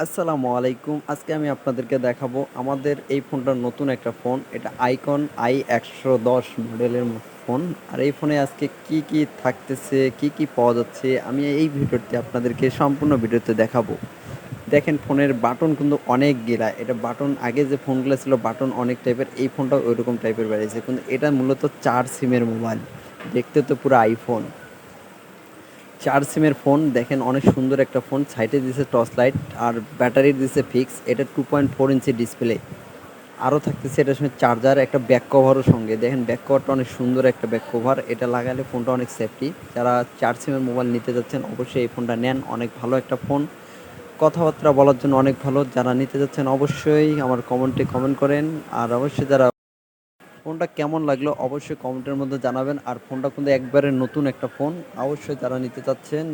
আসসালামু আলাইকুম। আজকে আমি আপনাদেরকে দেখাবো আমাদের এই ফোনটা নতুন একটা ফোন। এটা আইকন আই একশো দশ মডেলের ফোন। আর এই ফোনে আজকে কি কি থাকতেছে, কি কি পাওয়া যাচ্ছে, আমি এই ভিডিওতে আপনাদেরকে সম্পূর্ণ ভিডিওতে দেখাবো। দেখেন, ফোনের বাটন কিন্তু অনেক গেলা এটা বাটন আগে যে ফোনগুলো ছিল, বাটন অনেক টাইপের। এই ফোনটাও ওইরকম টাইপের বেরিয়েছে। কিন্তু এটা মূলত চার সিমের মোবাইল। দেখতে তো পুরো আইফোন চার সিমের ফোন, দেখেন অনেক সুন্দর একটা ফোন সাইডে দিছে টর্চ লাইট আর ব্যাটারি দিছে ফিক্স এটা two point four inch display আরও থাকতেছে এটার সঙ্গে চার্জার একটা ব্যাক কভারও সঙ্গে। দেখেন ব্যাক কভারটা অনেক সুন্দর একটা ব্যাক কভার এটা লাগালে ফোনটা অনেক সেফটি যারা চার সিমের মোবাইল নিতে যাচ্ছেন, অবশ্যই এই ফোনটা নেন, অনেক ভালো একটা ফোন কথাবার্তা বলার জন্য অনেক ভালো, যারা নিতে যাচ্ছেন অবশ্যই আমার কমেন্টে কমেন্ট করেন। আর অবশ্যই যারা ফোনটা কেমন লাগল অবশ্যই কমেন্টের মধ্যে জানাবেন। আর ফোনটা কিন্তু একবারে নতুন একটা ফোন। অবশ্যই যারা নিতে চাচ্ছেন